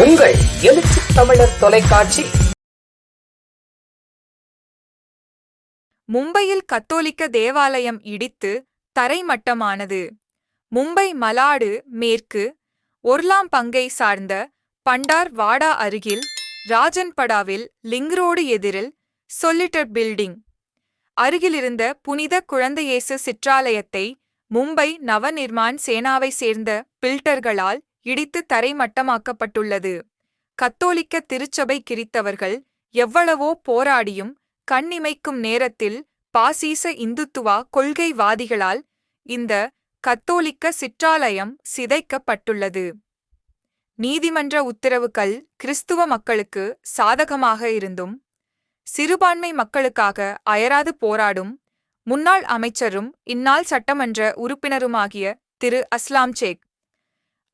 உங்கள் எழுச்சி தமிழர் தொலைக்காட்சி. மும்பையில் கத்தோலிக்க தேவாலயம் இடித்து தரைமட்டமானது. மும்பை மலாடு மேற்கு ஒர்லாம் பங்கை சார்ந்த பண்டார் வாடா அருகில் ராஜன்படாவில் லிங் ரோடு எதிரில் சொல்லிட்டர் பில்டிங். அருகிலிருந்த புனித குழந்தையேசு சிற்றாலயத்தை மும்பை நவநிர்மாண் சேனாவை சேர்ந்த பில்டர்களால் இடித்து தரைமட்டமாக்கப்பட்டுள்ளது. கத்தோலிக்க திருச்சபை கிறித்தவர்கள் எவ்வளவோ போராடியும் கண்ணிமைக்கும் நேரத்தில் பாசீச இந்துத்துவா கொள்கைவாதிகளால் இந்த கத்தோலிக்க சிற்றாலயம் சிதைக்கப்பட்டுள்ளது. நீதிமன்ற உத்தரவுகள் கிறிஸ்துவ மக்களுக்கு சாதகமாக இருந்தும் சிறுபான்மை மக்களுக்காக அயராது போராடும் முன்னாள் அமைச்சரும் இந்நாள் சட்டமன்ற உறுப்பினருமாகிய திரு அஸ்லாம் சேக்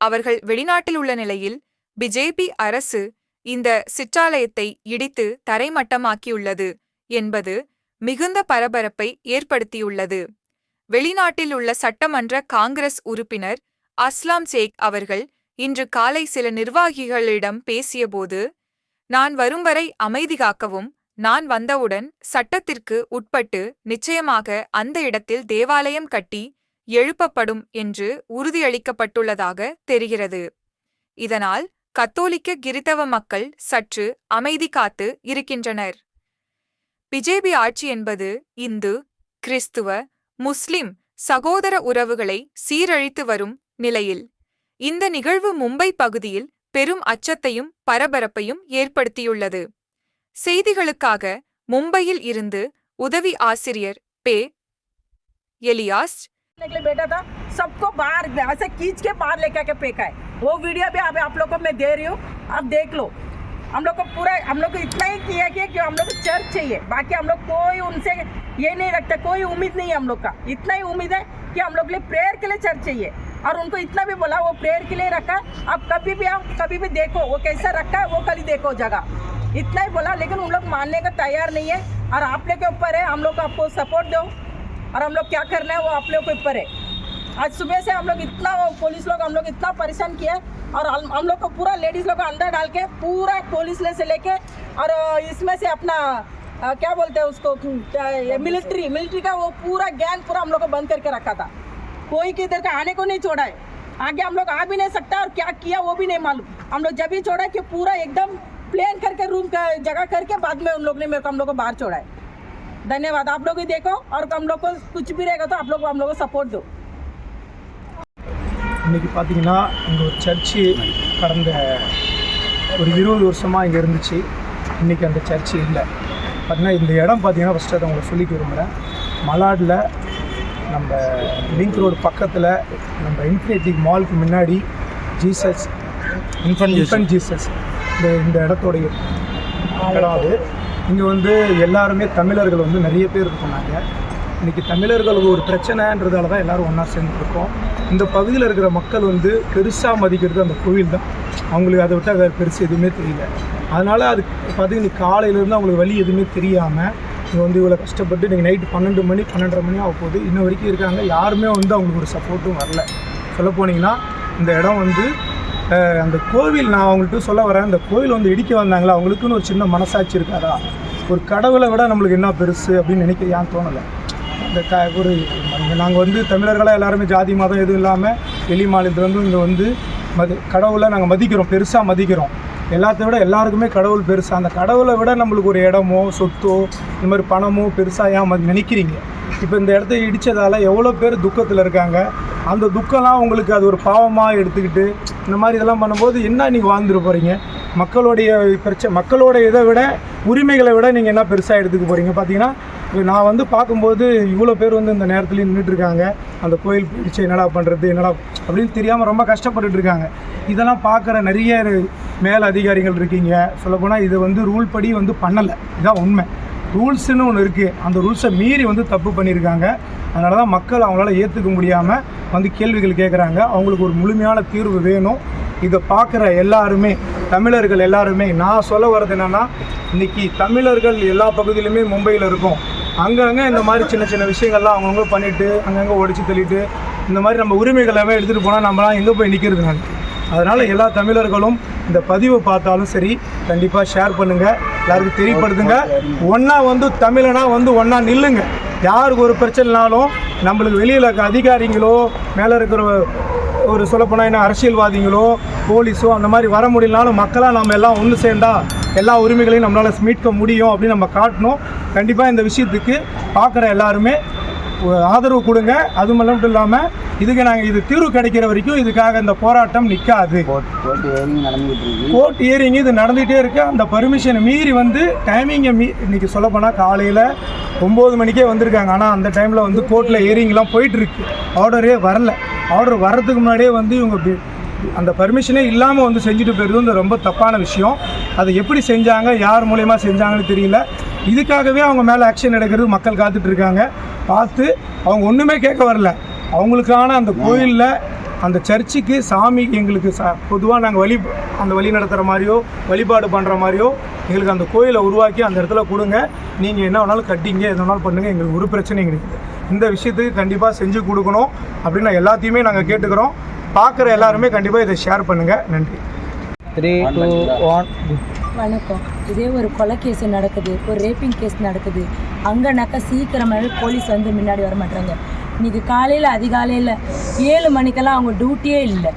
அவர்கள் வெளிநாட்டில் உள்ள நிலையில் பிஜேபி அரசு இந்த சிற்றாலயத்தை இடித்து தரைமட்டமாக்கியுள்ளது என்பது மிகுந்த பரபரப்பை ஏற்படுத்தியுள்ளது. வெளிநாட்டில் உள்ள சட்டமன்ற காங்கிரஸ் உறுப்பினர் அஸ்லாம் சேக் அவர்கள் இன்று காலை சில நிர்வாகிகளிடம் பேசியபோது நான் வரும் வரை அமைதி காக்கவும் நான் வந்தவுடன் சட்டத்திற்கு உட்பட்டு நிச்சயமாக அந்த இடத்தில் தேவாலயம் கட்டி எழுப்பப்படும் என்று உறுதியளிக்கப்பட்டுள்ளதாக தெரிகிறது. இதனால் கத்தோலிக்க கிறித்தவ மக்கள் சற்று அமைதி காத்து இருக்கின்றனர். பிஜேபி ஆட்சி என்பது இந்து கிறிஸ்துவ முஸ்லிம் சகோதர உறவுகளை சீரழித்து வரும் நிலையில் இந்த நிகழ்வு மும்பை பகுதியில் பெரும் அச்சத்தையும் பரபரப்பையும் ஏற்படுத்தியுள்ளது. செய்திகளுக்காக மும்பையில் இருந்து உதவி ஆசிரியர் பே. எலியாஸ் के लिए बैठा था, सबको बाहर, ऐसे खींच के बाहर लेके आके फेंका है। वो वीडियो भी अभी आप लोग को मैं दे रही हूँ, आप देख लो। हम लोग को पूरा, हम लोग को इतना ही किया कि हम लोग को चर्च चाहिए। बाकी हम लोग कोई उनसे ये नहीं रखते, कोई उम्मीद नहीं है हम लोग का। इतना ही उम्मीद है कि हम लोग के लिए प्रेयर के लिए चर्च चाहिए। और उनको इतना भी बोला, वो प्रेयर के लिए रखा। आप कभी भी आओ कभी भी देखो, वो कैसा रखा है, वो कल ही देखो जगह। इतना ही बोला, लेकिन उन लोग मानने का तैयार नहीं है। और आप लोग के ऊपर है, हम लोग आपको सपोर्ट दो। और हम लोग क्या करना है वो आप लोग के ऊपर है। आज सुबह से हम लोग इतना पुलिस लोग हम लोग इतना परेशान किया है और हम लोग को पूरा लेडीज़ लोग अंदर डाल के पूरा पुलिस ले से लेके और इसमें से अपना अ, क्या बोलते हैं उसको मिलिट्री मिलिट्री का वो पूरा गैंग पूरा हम लोग को बंद करके रखा था। कोई की इधर का आने को नहीं छोड़ा है। आगे हम लोग आ भी नहीं सकता और क्या किया वो भी नहीं मालूम। हम लोग जब भी छोड़ा कि पूरा एकदम प्लेन करके रूम का जगह करके बाद में उन लोग ने मेरे को हम लोग को बाहर छोड़ा है। धन्यवाद आप लोग भी देखो और हम लोग को कुछ भी रहेगा तो आप लोग हम लोग को सपोर्ट दो இன்றைக்கி பார்த்தீங்கன்னா இங்கே ஒரு சர்ச்சு கடந்த ஒரு இருபது வருஷமாக இங்கே இருந்துச்சு இன்றைக்கி அந்த சர்ச்சு இல்லை பார்த்தீங்கன்னா இந்த இடம் பார்த்தீங்கன்னா ஃபஸ்ட்டு அதை உங்களுக்கு சொல்லிக்க விரும்புகிறேன் மலாடில் நம்ம லிங்க் ரோடு பக்கத்தில் நம்ம இன்ஃபினிட்டிக் மாலுக்கு முன்னாடி ஜீசஸ் இன்ஃபன் இன்ஃபன் ஜீசஸ் இந்த இந்த இடத்தோடைய இடம் அது இங்கே வந்து எல்லாருமே தமிழர்கள் வந்து நிறைய பேர் சொன்னாங்க இன்றைக்கி தமிழர்களுக்கு ஒரு பிரச்சனைன்றதால தான் எல்லோரும் ஒன்றா சேர்ந்துருக்கோம். இந்த பகுதியில் இருக்கிற மக்கள் வந்து பெருசாக மதிக்கிறது அந்த கோவில் தான். அவங்களுக்கு அதை விட்டு வேறு பெருசு எதுவுமே தெரியல. அதனால் அது பார்த்தீங்கன்னா காலையிலேருந்து அவங்களுக்கு வழி எதுவுமே தெரியாமல் இங்கே வந்து இவ்வளோ கஷ்டப்பட்டு இன்றைக்கி நைட்டு பன்னெண்டு மணி பன்னெண்டரை மணி ஆக போகுது. இன்ன வரைக்கும் இருக்காங்க. யாருமே வந்து அவங்களுக்கு ஒரு சப்போர்ட்டும் வரல. சொல்ல போனீங்கன்னா இந்த இடம் வந்து அந்த கோவில் நான் அவங்கள்ட்ட சொல்ல வரேன். அந்த கோவில் வந்து இடிக்க வந்தாங்களா? அவங்களுக்குன்னு ஒரு சின்ன மனசாட்சி இருக்காதா? ஒரு கடவுளை விட நம்மளுக்கு என்ன பெருசு அப்படின்னு நினைக்க ஏன் தோணலை? இந்த க ஒரு நாங்கள் வந்து தமிழர்களாக எல்லாருமே ஜாதி மதம் எதுவும் இல்லாமல் வெளி மாநிலத்துலேருந்து இங்கே வந்து மதி கடவுளை நாங்கள் மதிக்கிறோம். பெருசாக மதிக்கிறோம். எல்லாத்த விட எல்லாருக்குமே கடவுள் பெருசு. அந்த கடவுளை விட நம்மளுக்கு ஒரு இடமோ சொத்தோ இந்த மாதிரி பணமோ பெருசாக ஏன் மதி- நினைக்கிறீங்க? இப்போ இந்த இடத்த இடித்ததால் எவ்வளோ பேர் துக்கத்தில் இருக்காங்க? அந்த துக்கம்லாம் உங்களுக்கு அது ஒரு பாவமாக எடுத்துக்கிட்டு இந்த மாதிரி இதெல்லாம் பண்ணும்போது என்ன நீங்கள் வாழ்ந்துட்டு போகிறீங்க மக்களுடைய பிரச்சனை மக்களோட இதை விட உரிமைகளை விட நீங்கள் என்ன பெருசாக எடுத்துக்க போகிறீங்க பார்த்தீங்கன்னா நான் வந்து பார்க்கும்போது இவ்வளோ பேர் வந்து இந்த நேரத்துலேயும் நின்றுட்டுருக்காங்க அந்த கோயில் பிடிச்சி என்னடா பண்ணுறது என்னடா அப்படின்னு தெரியாமல் ரொம்ப கஷ்டப்பட்டுட்டு இருக்காங்க. இதெல்லாம் பார்க்குற நிறைய மேல் அதிகாரிகள் இருக்கீங்க. சொல்லப்போனால் இது வந்து ரூல் படி வந்து பண்ணலை. இதான் உண்மை. ரூல்ஸ்னு ஒன்று இருக்குது அந்த ரூல்ஸை மீறி வந்து தப்பு பண்ணியிருக்காங்க. அதனால தான் மக்கள் அவங்களால ஏற்றுக்க முடியாமல் வந்து கேள்விகள் கேட்குறாங்க அவங்களுக்கு ஒரு முழுமையான தீர்வு வேணும். இதை பார்க்குற எல்லாருமே தமிழர்கள் எல்லாருமே நான் சொல்ல வர்றது என்னென்னா இன்றைக்கி தமிழர்கள் எல்லா பகுதியிலுமே மும்பையில் இருக்கும். அங்கங்கே இந்த மாதிரி சின்ன சின்ன விஷயங்கள்லாம் அவங்கவுங்க பண்ணிவிட்டு அங்கங்கே ஒடிச்சு தள்ளிட்டு இந்த மாதிரி நம்ம உரிமைகள் எடுத்துகிட்டு போனால் நம்மளாம் எங்கே போய் நிற்கிறது நான். அதனால் எல்லா தமிழர்களும் இந்த பதிவை பார்த்தாலும் சரி கண்டிப்பாக ஷேர் பண்ணுங்கள் எல்லாருக்கும் தெரியப்படுத்துங்க ஒன்றா வந்து தமிழனா வந்து ஒன்றா நில்லுங்க. யாருக்கு ஒரு பிரச்சனைனாலும் நம்மளுக்கு வெளியில் இருக்க அதிகாரிங்களோ மேலே இருக்கிற ஒரு சொல்லப்போனால் என்ன அரசியல்வாதிகளோ போலீஸோ அந்த மாதிரி வர முடியலனாலும் மக்களாக நம்ம எல்லாம் ஒன்று சேர்ந்தா எல்லா உரிமைகளையும் நம்மளால் மீட்க முடியும் அப்படின்னு நம்ம காட்டணும். கண்டிப்பாக இந்த விஷயத்துக்கு பார்க்குற எல்லாருமே ஆதரவு கொடுங்க. அது மட்டும் இல்லாமல் இதுக்கு நாங்கள் இது தீர்வு கிடைக்கிற வரைக்கும் இதுக்காக இந்த போராட்டம் நிற்காது கோர்ட் ஹியரிங் இது நடந்துகிட்டே இருக்கு. அந்த பர்மிஷனை மீறி வந்து டைமிங்கை மீ இன்னைக்கு சொல்ல போனால் காலையில் ஒம்பது மணிக்கே வந்திருக்காங்க. ஆனால் அந்த டைமில் வந்து கோர்ட்டில் ஹியரிங்லாம் போயிட்டு இருக்கு. ஆர்டரே வரல. ஆர்டர் வர்றதுக்கு முன்னாடியே வந்து இவங்க அந்த பர்மிஷனே இல்லாமல் வந்து செஞ்சுட்டு போயிருது வந்து ரொம்ப தப்பான விஷயம். அதை எப்படி செஞ்சாங்க யார் மூலயமா செஞ்சாங்கன்னு தெரியல. இதுக்காகவே அவங்க மேலே ஆக்ஷன் எடுக்கிறது மக்கள் காத்துட்டு இருக்காங்க. பார்த்து அவங்க ஒன்றுமே கேட்க வரல. அவங்களுக்கான அந்த கோயிலில் அந்த சர்ச்சுக்கு சாமி எங்களுக்கு ச பொதுவாக நாங்கள் வழி அந்த வழி நடத்துகிற மாதிரியோ வழிபாடு பண்ணுற மாதிரியோ எங்களுக்கு அந்த கோயிலை உருவாக்கி அந்த இடத்துல கொடுங்க. நீங்கள் என்ன வேணாலும் கட்டிங்க எது வேணாலும் பண்ணுங்கள் எங்களுக்கு ஒரு பிரச்சனையும் கிடையாது. இந்த விஷயத்துக்கு கண்டிப்பாக செஞ்சு கொடுக்கணும் அப்படின்னு நான் எல்லாத்தையுமே நாங்கள் கேட்டுக்கிறோம். பார்க்குற எல்லாருமே கண்டிப்பாக இதை ஷேர் பண்ணுங்கள் நன்றி. த்ரீ டூ ஒன் வணக்கம். இதே ஒரு கொலை கேஸ் நடக்குது ஒரு ரேப்பிங் கேஸ் நடக்குது. அங்கேனாக்கா சீக்கிரமாகவே போலீஸ் வந்து முன்னாடி வர மாட்டாங்க இன்றைக்கி காலையில் அதிகாலையில் ஏழு மணிக்கெல்லாம் அவங்க டியூட்டியே இல்லை.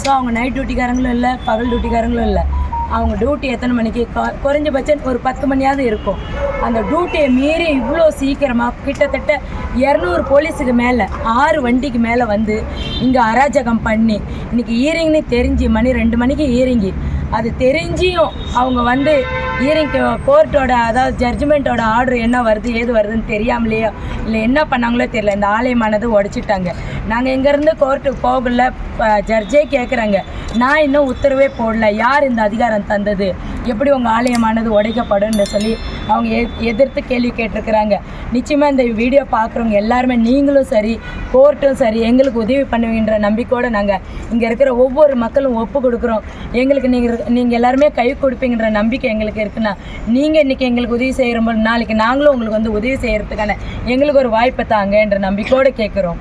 ஸோ அவங்க நைட் டியூட்டிக்காரங்களும் இல்லை பகல் டியூட்டிக்காரங்களும் இல்லை. அவங்க டியூட்டி எத்தனை மணிக்கு? குறைஞ்சபட்சம் ஒரு பத்து மணியாவது இருக்கும். அந்த டியூட்டியை மீறி இவ்வளோ சீக்கிரமாக கிட்டத்தட்ட இரநூறு போலீஸுக்கு மேலே ஆறு வண்டிக்கு மேலே வந்து இங்கே அராஜகம் பண்ணி இன்றைக்கி ஈரிங்னு தெரிஞ்சு மணி ரெண்டு மணிக்கு ஈரிங்கி அது தெரிஞ்சியும் அவங்க வந்து ஹியரிங் கோர்ட்டோட அதாவது ஜட்ஜ்மெண்ட்டோட ஆர்டர் என்ன வருது ஏது வருதுன்னு தெரியாமலேயோ இல்லை என்ன பண்ணாங்களோ தெரியல இந்த ஆலயமானது உடைச்சிட்டாங்க. நாங்கள் இங்கேருந்து கோர்ட்டுக்கு போகல ஜட்ஜே கேட்குறாங்க நான் இன்னும் உத்தரவே போடல யார் இந்த அதிகாரம் தந்தது? எப்படி உங்கள் ஆலயமானது உடைக்கப்படும்னு சொல்லி அவங்க எ எதிர்த்து கேள்வி கேட்டிருக்கிறாங்க. நிச்சயமாக இந்த வீடியோ பார்க்குறவங்க எல்லாருமே நீங்களும் சரி கோர்ட்டும் சரி எங்களுக்கு உதவி பண்ணுவீங்கிற நம்பிக்கையோடு நாங்கள் இங்கே இருக்கிற ஒவ்வொரு மக்களும் ஒப்பு கொடுக்குறோம். எங்களுக்கு நீங்கள் நீங்கள் எல்லாருமே கை கொடுப்பீங்கன்ற நம்பிக்கை எங்களுக்கு இருக்குன்னா நீங்கள் இன்றைக்கி எங்களுக்கு உதவி செய்கிற போது நாளைக்கு நாங்களும் உங்களுக்கு வந்து உதவி செய்கிறதுக்கான எங்களுக்கு ஒரு வாய்ப்பை தாங்க என்ற நம்பிக்கையோடு கேட்குறோம்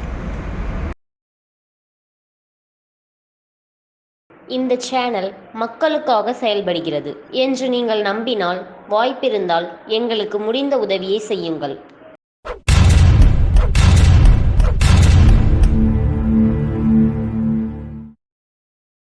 இந்த சேனல் மக்களுக்காக செயல்படுகிறது என்று நீங்கள் நம்பினால் வாய்ப்பிருந்தால் எங்களுக்கு முடிந்த உதவியை செய்யுங்கள்.